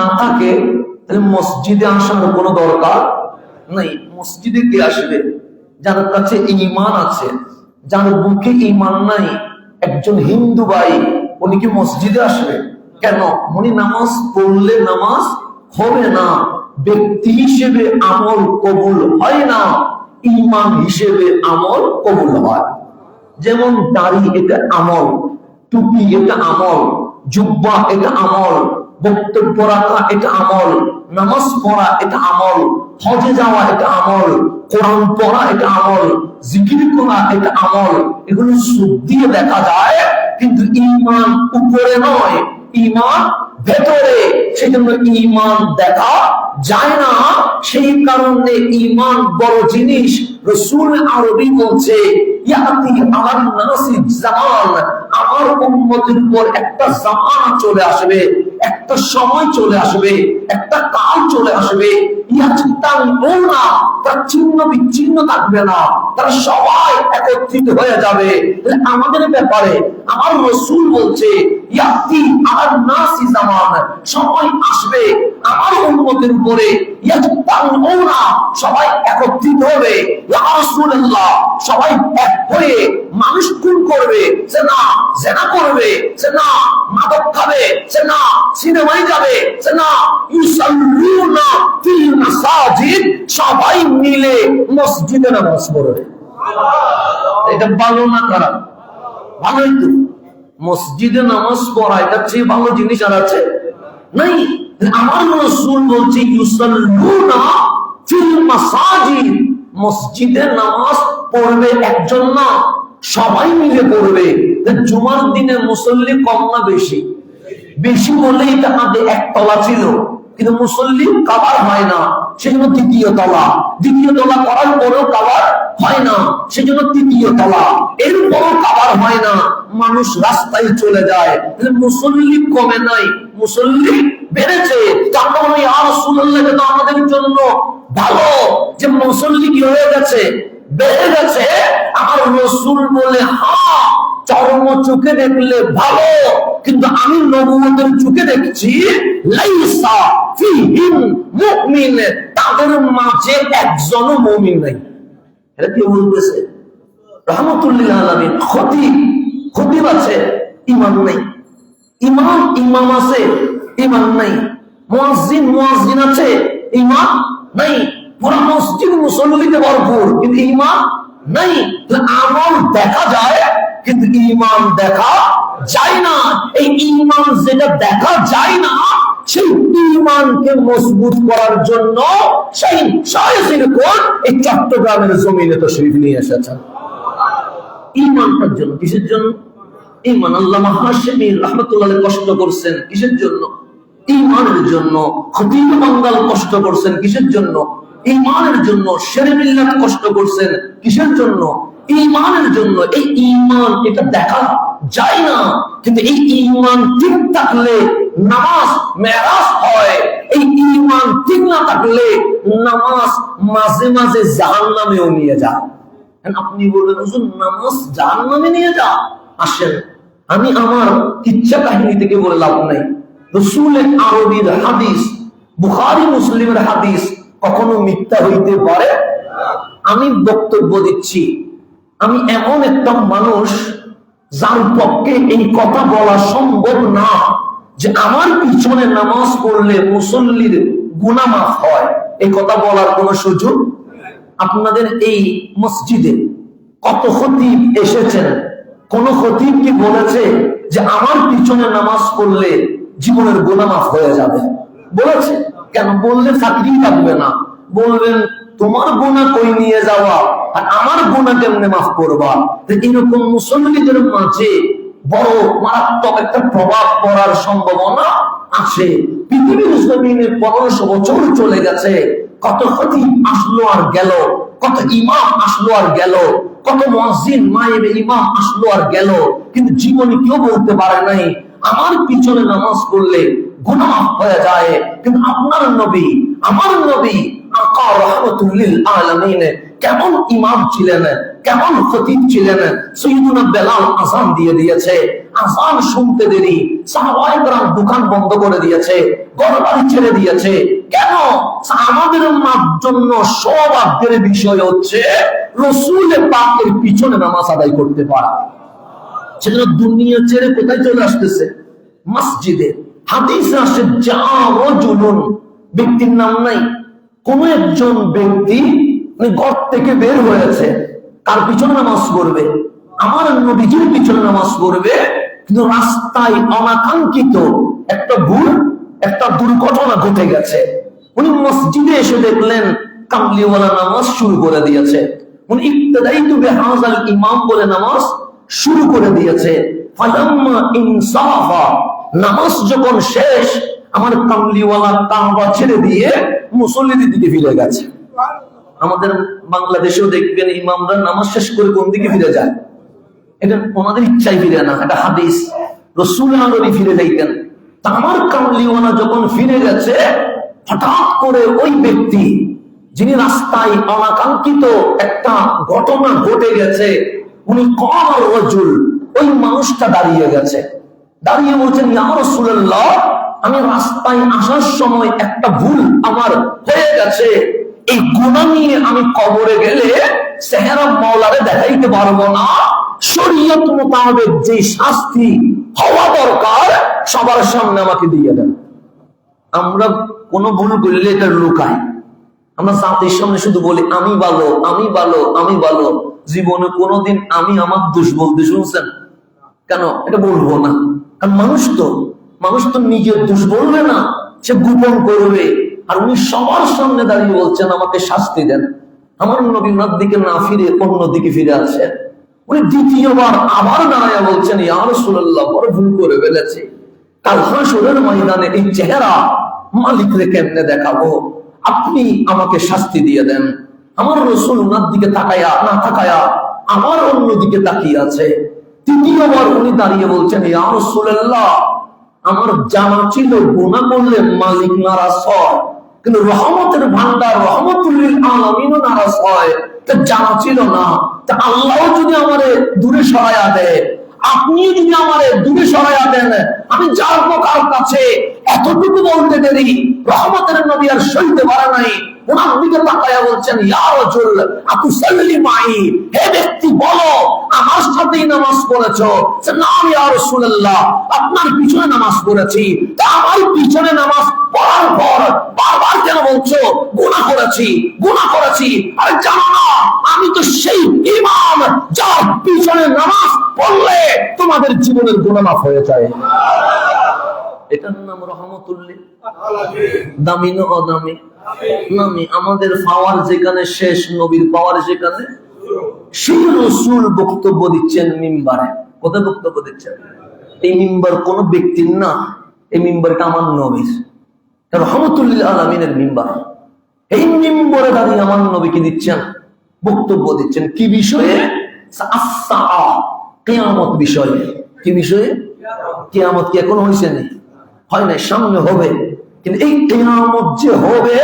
না থাকে, তাহলে মসজিদে আসার কোনো দরকার নেই। মসজিদে কে আসবে? যার কাছে ইমান আছে, যার বুকে ইমান নাই, একজন হিন্দু ভাই, উনি কি মসজিদে আসবে? কেন? উনি নামাজ পড়লে নামাজ হবে না। ব্যক্তি হিসেবে আমল কবুল হয় না, ইমান হিসেবে আমল কবুল হয়। যেমন দাড়ি এটা আমল, টুপি এটা আমল, জুব্বা এটা আমল বক্তব্য রাখা এটা আমল, নামাজ পড়া এটা আমল, হজে যাওয়া এটা আমল, কোরআন পড়া এটা আমল, জিকির করা এটা আমল, এগুলো সুদ দিয়ে দেখা যায়, কিন্তু ইমান উপরে নয় ইমান ভেতরে। সেজন্য ইমান দেখা যায় না, সেই কারণে ইমান বড় জিনিস রসুল আরবি বলছে আমার উম্মতের উপর একটা জামানা চলে আসবে, একটা সময় চলে আসবে, একটা কাল চলে আসবে। ইহা ইয়াচিতান না তার চিহ্ন বিচ্ছিন্ন থাকবে না, তারা সবাই একত্রিত হয়ে যাবে। আমাদের ব্যাপারে আমার রসুল বলছে, ইয়াতি আমার নাসি জামান, সময় আসবে আমার উন্মতের উপরে সবাই একত্রিত হবে। সবাই এক হয়ে মানুষ খুন করবে সে না জেনা করবে সে না মাদক খাবে সে না সিনেমায় যাবে সে না সবাই মিলে মসজিদে নামাজ পড়বে। এটা ভালো না খারাপ? ভালোই তো মসজিদে নামাজ পড়া এটা চেয়ে ভালো জিনিস আর আছে? নাই। আমার বলছে নামাজ পড়বে একজন না, সবাই মিলে পড়বে। জুমার দিনে মুসল্লি কম না বেশি? বেশি এটা আগে একতলা ছিল, কিন্তু মুসল্লি কাবার হয় না, সেজন্য তৃতীয় তলা। দ্বিতীয় তলা করার পরেও কাবার হয় না, সেজন্য তৃতীয় তলা। এরপরও কাবার হয় না, মানুষ রাস্তায় চলে যায়। মুসল্লি কমে নাই, মুসল্লি বেড়েছে। তার মানে আর সুল্লাহ তো আমাদের জন্য ভালো যে মুসল্লি কি হয়ে গেছে? বেড়ে গেছে। আমার রসুল বলে হ্যাঁ চরম চোখে দেখলে ভালো, কিন্তু আমি নবুয়তের চোখে দেখছি তাদের মাঝে একজনও মুমিন নাই। এটা কি বলতেছে? রহমতুল্লাহ আলামিন। খতিব খতিব আছে ইমান নাই। ইমাম ইমাম আছে ইমান নাই। মুয়াজ্জিন মুয়াজ্জিন আছে, ইমান নাই। পুরো মসজিদ মুসল্লিতে ভরপুর, কিন্তু ইমান নাই। আমল দেখা যায়, কিন্তু ইমান দেখা যায় না। এই ইমান যেটা দেখা যায় না, সেই ইমানকে মজবুত করার জন্য সেই কোন, এই চট্টগ্রামের জমিনে তো শরীফ নিয়ে এসেছেন। ইমানটার জন্য, কিসের জন্য? ইমান আল্লাহ হাশেমি রহমতুল্লাহ কষ্ট করছেন, কিসের জন্য? ইমানের জন্য খতিব বাঙ্গাল কষ্ট করছেন কিসের জন্য? ইমানের জন্য শেরমিল্লাত কষ্ট করছেন কিসের জন্য? ইমানের জন্য এই ইমান এটা দেখা যায় না। কিন্তু এই ইমান ঠিক থাকলে নামাজ মেরাজ হয়। এই ইমান ঠিক না থাকলে নামাজ মাঝে মাঝে জাহান নামেও নিয়ে যায়। আপনি বলবেন, হুজুর, নামাজ জাহান নামে নিয়ে যা। আসেন। আমি আমার ইচ্ছা কাহিনী থেকে বলে লাভ নাই। আরবির হাদিস, বুখারি মুসলিমের হাদিস কখনো মিথ্যা হইতে পারে? আমি বক্তব্য দিচ্ছি, আমি এমন একটা মানুষ যার পক্ষে এই কথা বলা সম্ভব না যে আমার পিছনে নামাজ পড়লে মুসল্লির গুনামাফ হয়। এই কথা বলার কোন সুযোগ আপনাদের এই মসজিদে কত খতিব এসেছেন? কোন খতিব কি বলেছে যে আমার পিছনে নামাজ পড়লে জীবনের গোনামাফ হয়ে যাবে। বলেছে, কেন? বললে চাকরি থাকবে না। বলবেন তোমার গোনা কই নিয়ে যাওয়া? আর আমার গোনা কেমনে মাফ করবা? এরকম মুসলমানদের মাঝে বড় মারাত্মক একটা প্রভাব পড়ার সম্ভাবনা আছে। পৃথিবীর জমিনে পনেরোশো বছর চলে গেছে। কত ক্ষতি আসলো আর গেল। কত ইমাম আসলো আর গেল। কত মসজিদ মায়ের ইমাম আসলো আর গেল। কিন্তু জীবনে কেউ বলতে পারে নাই আমার পিছনে নামাজ পড়লে গুণা হয়ে যায়। কিন্তু আপনার নবী, আমার নবী, আকা রহমতুল্লিল কেমন ইমাম ছিলেন, কেমন ফতিব ছিলেন সৈয়দুনা বেলাল আসান দিয়ে দিয়েছে। আসান শুনতে দেরি দোকান বন্ধ করে দিয়েছে গড়বাড়ি ছেড়ে দিয়েছে। কেন? আমাদের জন্য সব আগের বিষয় হচ্ছে রসুল পাকের পিছনে নামাজ আদায় করতে পারা। সেজন্য দুনিয়া ছেড়ে কোথায় চলে আসতেছে? মসজিদে। হাদিস আসে যা ব্যক্তির নাম নাই। কোন একজন ব্যক্তি মানে ঘর থেকে বের হয়েছে পিছনে নামাজ পড়বে। আমার পিছনে নামাজ কিন্তু রাস্তায় অনাকাঙ্ক্ষিত একটা ভুল, একটা দুর্ঘটনা ঘটে গেছে। উনি মসজিদে এসে দেখলেন, কামলিওয়ালা নামাজ শুরু করে দিয়েছে। উনি ইবতদাই তুবে ইমাম বলে নামাজ শুরু করে দিয়েছে। নামাজ যখন শেষ, আমার কামলিওয়ালা ছেড়ে দিয়ে মুসল্লিদের দিকে ফিরে গেছে। আমাদের বাংলাদেশেও দেখবেন ইমামরা নামাজ শেষ করে কোন দিকে ফিরে যায়? এটা ওনাদের ইচ্ছাই ফিরে না, এটা হাদিস। রসুল ফিরে যাইতেন তা আমার কামলিওয়ালা যখন ফিরে গেছে, হঠাৎ করে ওই ব্যক্তি, যিনি রাস্তায় অনাকাঙ্ক্ষিত একটা ঘটনা ঘটে গেছে উনি কম রজুল, ওই মানুষটা দাঁড়িয়ে গেছে। দাঁড়িয়ে বলছেন, ইয়া রাসূলুল্লাহ, আমি রাস্তায় আসার সময় একটা ভুল আমার হয়ে গেছে। এই গুণা নিয়ে আমি কবরে গেলে সেহেরা মাওলারে দেখাইতে পারব না। শরীয়ত মোতাবেক যে শাস্তি হওয়া দরকার, সবার সামনে আমাকে দিয়ে দেন। আমরা কোনো ভুল করলে এটা লুকাই। আমরা জাতির সামনে শুধু বলি, আমি ভালো আমি ভালো আমি ভালো। জীবনে কোনোদিন আমি আমার দোষ বলতে শুনছেন কেন? এটা বলব না। কারণ মানুষ তো মানুষ তো নিজের দোষ বলবে না, সে গোপন করবে। আর উনি সবার সামনে দাঁড়িয়ে বলছেন, আমাকে শাস্তি দেন। আমার নবী ওনার দিকে না ফিরে, অন্য দিকে ফিরে আছেন উনি দ্বিতীয়বার আবার দাঁড়াইয়া বলছেন ইয়ার সুল্লাহ বড় ভুল করে ফেলেছে। কাল হাসুরের ময়দানে এই চেহারা মালিকরে কেমনে দেখাবো? আপনি আমাকে শাস্তি দিয়ে দেন। আমার রসুল ওনার দিকে তাকায়া, না তাকায়া আমার অন্য দিকে তাকিয়ে আছে। তৃতীয়বার উনি দাঁড়িয়ে বলছেন আমার জানা ছিল গুনাহ করলে মালিক নারাজ হয়, কিন্তু রহমতের ভান্ডার রহমতুল্লিল আলামিনও নারাজ হয়। তা জানা ছিল না। তা আল্লাহ যদি আমারে দূরে সরাইয়া দেয়, আপনি যদি আমারে দূরে সরাইয়া দেন, আমি যাব কার কাছে। এতটুকু বলতে দেরি। রহমতের নবী আর সইতে পারে নাই। ওনার দিকে তাকায়া বলছেন মাই, হে ব্যক্তি, বলো, আমার সাথেই নামাজ পড়েছো? না, ইয়া রাসূলুল্লাহ, আপনার পিছনে নামাজ পড়েছি। তা আমার পিছনে নামাজ পড়ার পর বারবার কেন বলছো, গুনাহ করেছি গুনাহ করেছি। আরে জানো না, আমি তো সেই ইমাম যার পিছনে নামাজ পড়লে তোমাদের জীবনের গুনাহ হয়ে যায়। এটার নাম রহমতুল্লিল। দামি না অদামি? নামি, আমাদের পাওয়ার যেখানে শেষ, নবীর পাওয়ার যেখানে রসুল বক্তব্য দিচ্ছেন মিম্বারে। কোথায় বক্তব্য দিচ্ছেন? এই মিম্বার কোন ব্যক্তির না, এই মিম্বারটা আমার নবীর। রহমতুল্লিল আলমিনের মিম্বার। এই মিম্বরে দাঁড়িয়ে আমার নবীকে দিচ্ছেন, বক্তব্য দিচ্ছেন। কি বিষয়ে? কেয়ামত বিষয়ে। কি বিষয়ে? কেয়ামত কি এখন হয়েছে না হয় না, সামনে হবে। কিন্তু এই কেয়ামত যে হবে,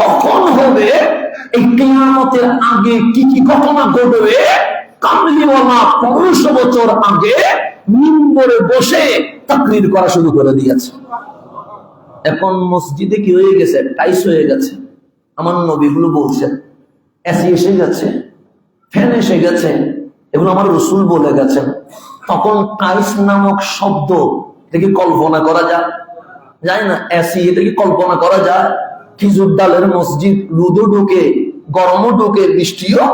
কখন হবে? এই কেয়ামতের আগে কি কি ঘটনা ঘটবে? কামলিওয়ালা বছর আগে নিম্বরে বসে করা শুরু করে দিয়েছে। এখন মসজিদে কি হয়ে গেছে? টাইস হয়ে গেছে। আমার নবীগুলো বলছেন এসি এসে গেছে, ফ্যান এসে গেছে, এগুলো আমার রসুল বলে গেছেন। তখন টাইস নামক শব্দ কি কল্পনা করা যায়। যায় না এসি এটা কি কল্পনা করা যায়। খিজুর ডালের মসজিদ রুদো ঢুকে, গরমও ঢুকে, বৃষ্টিও